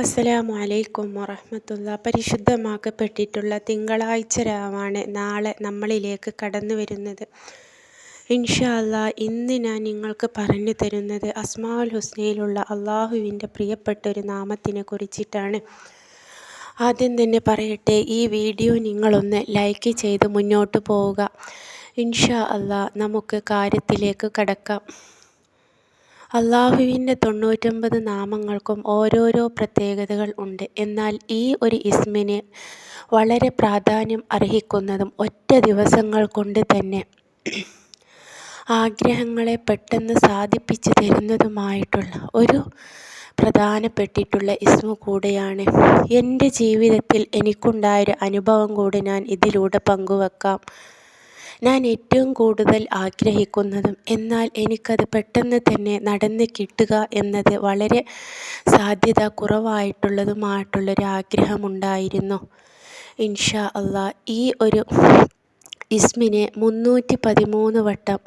അസ്സലാമു അലൈക്കും വറഹമത്തുള്ള. പരിശുദ്ധമാക്കപ്പെട്ടിട്ടുള്ള തിങ്കളാഴ്ച രാവാണ് നാളെ നമ്മളിലേക്ക് കടന്നു വരുന്നത്. ഇൻഷാ അല്ലാ ഇന്ന് ഞാൻ നിങ്ങൾക്ക് പറഞ്ഞു തരുന്നത് അസ്മാഉൽ ഹുസ്നയിലുള്ള അള്ളാഹുവിന്റെ പ്രിയപ്പെട്ട ഒരു നാമത്തിനെ കുറിച്ചിട്ടാണ്. ആദ്യം തന്നെ പറയട്ടെ ഈ വീഡിയോ നിങ്ങളൊന്ന് ലൈക്ക് ചെയ്ത് മുന്നോട്ട് പോവുക. ഇൻഷാ അല്ലാ നമുക്ക് കാര്യത്തിലേക്ക് കടക്കാം. അള്ളാഹുവിന്റെ തൊണ്ണൂറ്റൊമ്പത് നാമങ്ങൾക്കും ഓരോരോ പ്രത്യേകതകൾ ഉണ്ട്. എന്നാൽ ഈ ഒരു ഇസ്മിന് വളരെ പ്രാധാന്യം അർഹിക്കുന്നതും ഒറ്റ ദിവസങ്ങൾ കൊണ്ട് തന്നെ ആഗ്രഹങ്ങളെ പെട്ടെന്ന് സാധിപ്പിച്ചു തരുന്നതുമായിട്ടുള്ള ഒരു പ്രധാനപ്പെട്ടിട്ടുള്ള ഇസ്മു കൂടെയാണ്. എന്റെ ജീവിതത്തിൽ എനിക്കുണ്ടായൊരു അനുഭവം കൂടി ഞാൻ ഇതിലൂടെ പങ്കുവെക്കാം. ഞാൻ ഏറ്റവും കൂടുതൽ ആഗ്രഹിക്കുന്നതും എന്നാൽ എനിക്കത് പെട്ടെന്ന് തന്നെ നടന്ന് കിട്ടുക എന്നത് വളരെ സാധ്യത കുറവായിട്ടുള്ളതുമായിട്ടുള്ളൊരു ആഗ്രഹമുണ്ടായിരുന്നു ഇൻഷാ അള്ളാ ഈ ഒരു ഇസ്മിനെ മുന്നൂറ്റി പതിമൂന്ന് വട്ടം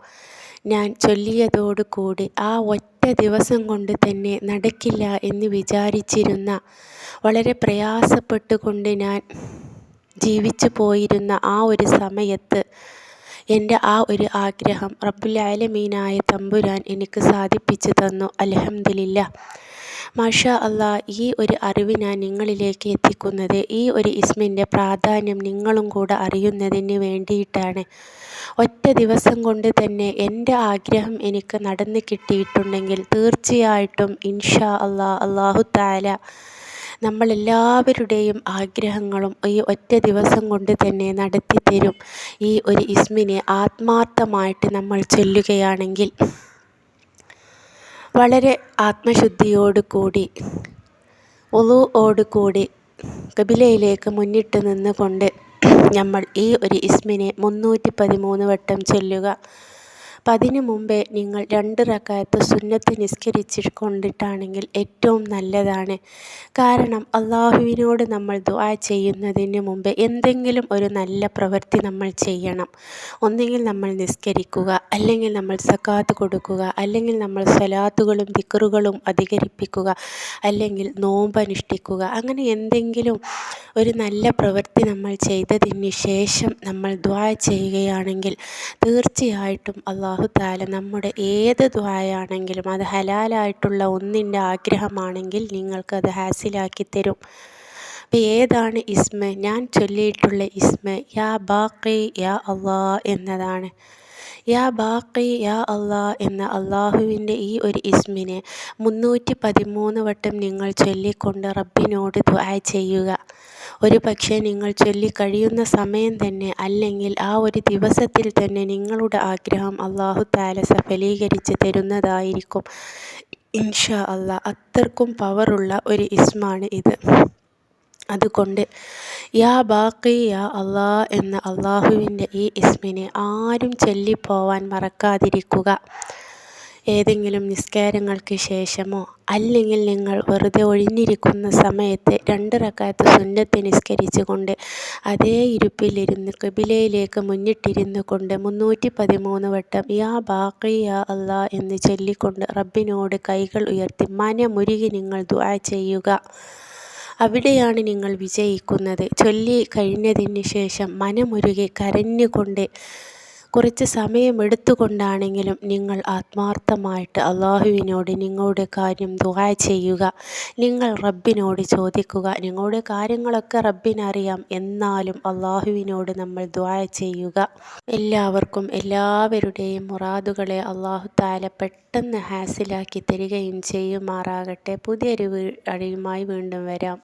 ഞാൻ ചൊല്ലിയതോടുകൂടി ആ ഒറ്റ ദിവസം കൊണ്ട് തന്നെ നടക്കില്ല എന്ന് വിചാരിച്ചിരുന്ന വളരെ പ്രയാസപ്പെട്ടുകൊണ്ട് ഞാൻ ജീവിച്ചു പോയിരുന്ന ആ ഒരു സമയത്ത് എന്റെ ആ ഒരു ആഗ്രഹം റബ്ബുലാലമീനായ തമ്പുരാൻ എനിക്ക് സാധിപ്പിച്ചു തന്നു. അലഹമില്ല മാഷാ അള്ളാ ഈ ഒരു അറിവ് ഞാൻ നിങ്ങളിലേക്ക് എത്തിക്കുന്നത് ഈ ഒരു ഇസ്മിന്റെ പ്രാധാന്യം നിങ്ങളും കൂടെ അറിയുന്നതിന് വേണ്ടിയിട്ടാണ്. ഒറ്റ ദിവസം കൊണ്ട് തന്നെ എന്റെ ആഗ്രഹം എനിക്ക് നടന്നു കിട്ടിയിട്ടുണ്ടെങ്കിൽ തീർച്ചയായിട്ടും ഇൻഷാ അള്ളാ അള്ളാഹു താല നമ്മളെല്ലാവരുടെയും ആഗ്രഹങ്ങളും ഈ ഒറ്റ ദിവസം കൊണ്ട് തന്നെ നടത്തി തരും. ഈ ഒരു ഇസ്മിനെ ആത്മാർത്ഥമായിട്ട് നമ്മൾ ചൊല്ലുകയാണെങ്കിൽ വളരെ ആത്മശുദ്ധിയോട് കൂടി ഒളുവോട് കൂടി കബിലയിലേക്ക് മുന്നിട്ട് നിന്നുകൊണ്ട് നമ്മൾ ഈ ഒരു ഇസ്മിനെ മുന്നൂറ്റി പതിമൂന്ന് വട്ടം ചൊല്ലുക. അപ്പം അതിനു മുമ്പേ നിങ്ങൾ രണ്ട് റക്കായത്ത് സുന്നത്ത് നിസ്കരിച്ച് കൊണ്ടിട്ടാണെങ്കിൽ ഏറ്റവും നല്ലതാണ്. കാരണം അള്ളാഹുവിനോട് നമ്മൾ ദുആ ചെയ്യുന്നതിന് മുമ്പ് എന്തെങ്കിലും ഒരു നല്ല പ്രവൃത്തി നമ്മൾ ചെയ്യണം. ഒന്നുകിൽ നമ്മൾ നിസ്കരിക്കുക അല്ലെങ്കിൽ നമ്മൾ സക്കാത്ത് കൊടുക്കുക അല്ലെങ്കിൽ നമ്മൾ സ്വലാത്തുകളും ദിക്കറുകളും അധികരിപ്പിക്കുക അല്ലെങ്കിൽ നോമ്പ് അനുഷ്ഠിക്കുക അങ്ങനെ എന്തെങ്കിലും ഒരു നല്ല പ്രവൃത്തി നമ്മൾ ചെയ്തതിന് ശേഷം നമ്മൾ ദ്വാ ചെയ്യുകയാണെങ്കിൽ തീർച്ചയായിട്ടും അള്ളാഹ് താല നമ്മുടെ ഏത് ദ്വായാണെങ്കിലും അത് ഹലാലായിട്ടുള്ള ഒന്നിന്റെ ആഗ്രഹമാണെങ്കിൽ നിങ്ങൾക്കത് ഹാസിലാക്കി തരും. അപ്പം ഏതാണ് ഇസ്മ? ഞാൻ ചൊല്ലിയിട്ടുള്ള ഇസ്മ യാ ബാക്കി യാ അള്ളാ എന്നതാണ്. യാ ബാക്കി യാ അള്ളാ എന്ന അള്ളാഹുവിന്റെ ഈ ഒരു ഇസ്മിനെ മുന്നൂറ്റി പതിമൂന്ന് വട്ടം നിങ്ങൾ ചൊല്ലിക്കൊണ്ട് റബ്ബിനോട് ദ്വായ ചെയ്യുക. ഒരു പക്ഷേ നിങ്ങൾ ചൊല്ലിക്കഴിയുന്ന സമയം തന്നെ അല്ലെങ്കിൽ ആ ഒരു ദിവസത്തിൽ തന്നെ നിങ്ങളുടെ ആഗ്രഹം അള്ളാഹു താല സഫലീകരിച്ച് തരുന്നതായിരിക്കും. ഇൻഷാ അള്ളാ അത്രക്കും പവറുള്ള ഒരു ഇസ്മാണ് ഇത്. അതുകൊണ്ട് യാ ബാക്കി യാ അള്ളാ എന്ന അള്ളാഹുവിന്റെ ഈ ഇസ്മിനെ ആരും ചൊല്ലിപ്പോവാൻ മറക്കാതിരിക്കുക. ഏതെങ്കിലും നിസ്കാരങ്ങൾക്ക് ശേഷമോ അല്ലെങ്കിൽ നിങ്ങൾ വെറുതെ ഒഴിഞ്ഞിരിക്കുന്ന സമയത്ത് രണ്ട് റക്കാത്ത് സുന്നത്ത് നിസ്കരിച്ചുകൊണ്ട് അതേ ഇരുപ്പിലിരുന്ന് കബിലയിലേക്ക് മുന്നിട്ടിരുന്നു കൊണ്ട് മുന്നൂറ്റി പതിമൂന്ന് വട്ടം യാ ബാക്കി യാ അള്ളാ എന്ന് ചൊല്ലിക്കൊണ്ട് റബ്ബിനോട് കൈകൾ ഉയർത്തി മനമുരുകി നിങ്ങൾ ദുആ ചെയ്യുക. അവിടെയാണ് നിങ്ങൾ വിജയിക്കുന്നത്. ചൊല്ലി കഴിഞ്ഞതിന് ശേഷം മനമുരുകി കരഞ്ഞുകൊണ്ട് കുറച്ച് സമയമെടുത്തുകൊണ്ടാണെങ്കിലും നിങ്ങൾ ആത്മാർത്ഥമായിട്ട് അള്ളാഹുവിനോട് നിങ്ങളുടെ കാര്യം ദുആ ചെയ്യുക നിങ്ങൾ റബ്ബിനോട് ചോദിക്കുക നിങ്ങളുടെ കാര്യങ്ങളൊക്കെ റബ്ബിനറിയാം എന്നാലും അള്ളാഹുവിനോട് നമ്മൾ ദുആ ചെയ്യുക. എല്ലാവർക്കും എല്ലാവരുടെയും മുറാദുകളെ അള്ളാഹു താല പെട്ടെന്ന് ഹാസിലാക്കി തരികയും ചെയ്യുമാറാകട്ടെ. പുതിയൊരു അഴിയുമായി വീണ്ടും വരാം.